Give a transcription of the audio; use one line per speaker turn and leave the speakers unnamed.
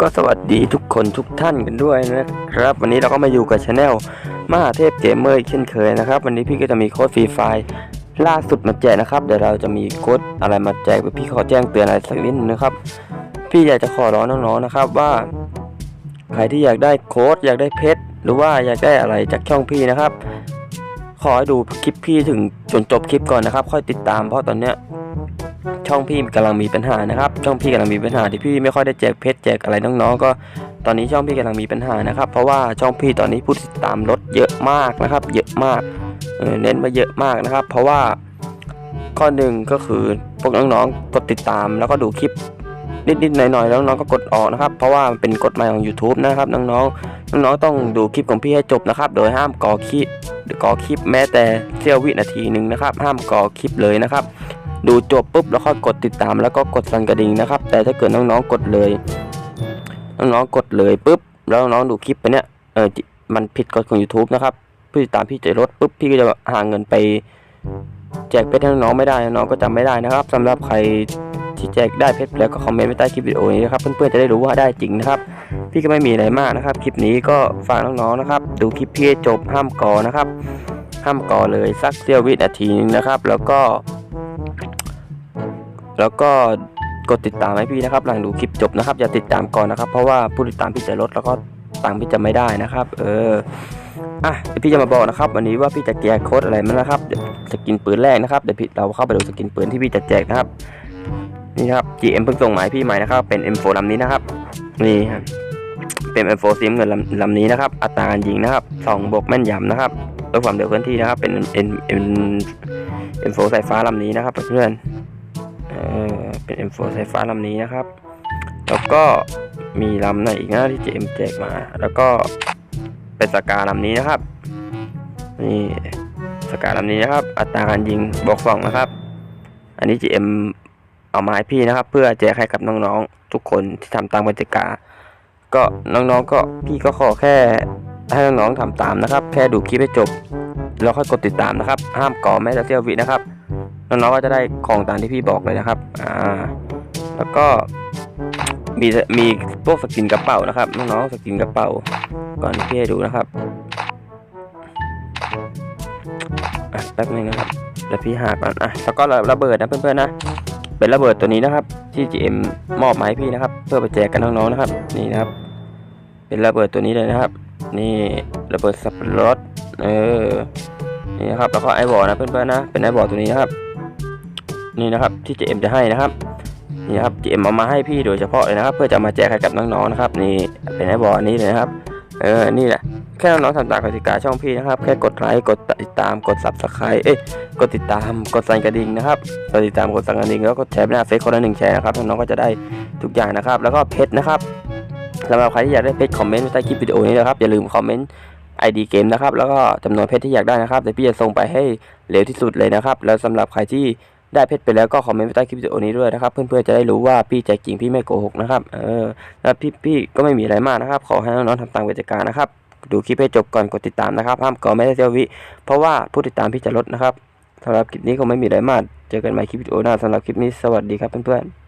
ก็สวัสดีทุกคนทุกท่านกันด้วยนะครับ วันนี้เราก็มาอยู่กับช anel มหาเทพเกมเมอร์เช่นเคยนะครับ วันนี้พี่ก็จะมีโค้ดฟรีไฟล์ล่าสุดมาแจกนะครับ เดี๋ยวเราจะมีโค้ดอะไรมาแจกพี่ขอแจ้งเตือนอะไรสักนิดนึงนะครับ พี่อยากจะขอร้องน้องๆนะครับว่า ใครที่อยากได้โค้ดอยากได้เพชรหรือว่าอยากได้อะไรจากช่องพี่นะครับ ขอให้ดูคลิปพี่ถึงจนจบคลิปก่อนนะครับ ค่อยติดตามเพราะตอนเนี้ย ช่องพี่กำลังมีปัญหานะครับ ช่องพี่กำลังมีปัญหาที่พี่ไม่ค่อยได้แจกเพชรแจกอะไรน้องๆก็ ตอนนี้ช่องพี่กำลังมีปัญหานะครับ เพราะว่าช่องพี่ตอนนี้ผู้ติดตามลดเยอะมากนะครับ เยอะมากเน้นมาเยอะมากนะครับ เพราะว่าข้อหนึ่งก็คือพวกน้องๆกดติดตามแล้วก็ดูคลิปนิดๆหน่อยๆแล้วน้องๆก็กดออกนะครับ เพราะว่ามันเป็นกฎหมายของ YouTube นะครับน้องๆน้องๆต้องดูคลิปของพี่ให้จบนะครับ โดยห้ามก่อคลิปก่อคลิปแม้แต่เสี้ยววินาทีหนึ่งนะครับ ห้ามก่อคลิปเลยนะครับ ดูจบปุ๊บแล้วค่อยกดติดตามแล้วก็กดสั่นกระดิ่งนะครับ แต่ถ้าเกิดน้องๆกดเลย น้องๆกดเลยปุ๊บแล้วน้องๆดูคลิปไปเนี้ยเออมันผิดกฎของ YouTube นะครับผู้ติดตามพี่จะลดปุ๊บพี่ก็จะหาเงินไป แจกเพชรให้น้องๆไม่ได้น้องก็จำไม่ได้นะครับสำหรับใครที่แจกได้เพชรแล้วก็คอมเมนต์ไว้ใต้คลิปวิดีโอนี้นะครับเพื่อนๆจะได้รู้ว่าได้จริงนะครับ พี่ก็ไม่มีอะไรมากนะครับ คลิปนี้ก็ฝากน้องๆนะครับ ดูคลิปพี่ให้จบห้ามก่อนะครับ ห้ามก่อเลยสักเสี้ยววินาทีนึงนะครับ แล้วก็ แล้วก็กดติดตามให้พี่นะครับ หลังดูคลิปจบนะครับ อย่าติดตามก่อนนะครับ เพราะว่าผู้ติดตามพี่จะลดแล้วก็ตังพี่จะไม่ได้นะครับ เอออะเดี๋ยวพี่จะมาบอกนะครับ วันนี้ว่าพี่จะแจกโค้ดอะไรมานะครับเดี๋ยวสกินปืนแรกนะครับเดี๋ยวพี่เราเข้าไปดูสกินปืนที่พี่จะแจกนะครับ นี่ครับ GM เพิ่งส่งหมายพี่ใหม่นะครับ เป็น M4 ลำนี้นะครับนี่ครับเป็น M4 สีน้ำเงินลำลำนี้นะครับ อัตราการยิงนะครับสองบวกแม่นยำนะครับลดความเร็วเคลื่อนที่นะครับ เป็น M M M4 สายฟ้าลำนี้นะครับเพื่อน เออเป็น M4 สายฟ้าลำนี้นะครับ แล้วก็มีลำไหนอีกนะที่ GM แจกมา แล้วก็เป็นสกาลำนี้นะครับ นี่สกาลำนี้นะครับ อัตราการยิงบวกสองนะครับ อันนี้ GM เอามาให้พี่นะครับ เพื่อแจกให้กับน้องๆทุกคนที่ทำตามกติกา ก็น้องๆก็พี่ก็ขอแค่ให้น้องๆทำตามนะครับ แค่ดูคลิปให้จบแล้วค่อยกดติดตามนะครับ ห้ามก่อแม้แต่เสี้ยววินะครับ น้องๆก็จะได้ของตามที่พี่บอกเลยนะครับ อ่า แล้วก็มีมีพวกสกินกระเป๋านะครับน้องๆสกินกระเป๋า ก่อนที่พี่ให้ดูนะครับอะแป๊บนึงนะครับแล้วพี่หาก่อนอะแล้วก็ระเบิดนะเพื่อนๆนะเป็นระเบิดตัวนี้นะครับ ที่ GM มอบมาให้พี่นะครับ เพื่อไปแจกกันน้องๆนะครับ นี่นะครับ เป็นระเบิดตัวนี้เลยนะครับ นี่ระเบิดสับปะรดเออนี่นะครับแล้วก็ไอวอลนะเพื่อนๆนะเป็นไอวอลตัวนี้นะครับ นี่นะครับที่ GM จะให้นะครับนี่นะครับ GM เอามาให้พี่โดยเฉพาะเลยนะครับ เพื่อจะมาแจกให้กับน้องๆนะครับ นี่เป็นไอวอลนี้เลยนะครับเออนี่แหละแค่น้องๆทำตามกติกาช่องพี่นะครับ แค่กดไลค์กดติดตามกด subscribe เอ้ยกดติดตามกดสั่นกระดิ่งนะครับกดติดตามกดสั่นกระดิ่งแล้วก็แชร์หน้าเฟซคนละหนึ่งแชร์นะครับน้องๆก็จะได้ทุกอย่างนะครับ แล้วก็เพชรนะครับสำหรับใครที่อยากได้เพชรคอมเมนต์ใต้คลิปวิดีโอนี้นะครับอย่าลืมคอมเมนต์ ID เกมนะครับแล้วก็จำนวนเพชรที่อยากได้นะครับเดี๋ยวพี่จะส่งไปให้เร็วที่สุดเลยนะครับ แล้วสำหรับใครที่ ได้เพชรไปแล้วก็คอมเมนต์ใต้คลิปวิดีโอนี้ด้วยนะครับ เพื่อนๆจะได้รู้ว่าพี่ใจจริงพี่ไม่โกหกนะครับ เออแล้วพี่พี่ก็ไม่มีอะไรมากนะครับ ขอให้น้องๆทำตามกติกานะครับ ดูคลิปให้จบก่อนกดติดตามนะครับ ห้ามก่อไม่ได้เซลวิ เพราะว่าผู้ติดตามพี่จะลดนะครับสำหรับคลิปนี้คงไม่มีอะไรมาก เจอกันใหม่คลิปวิดีโอหน้าสำหรับคลิปนี้สวัสดีครับเพื่อนๆ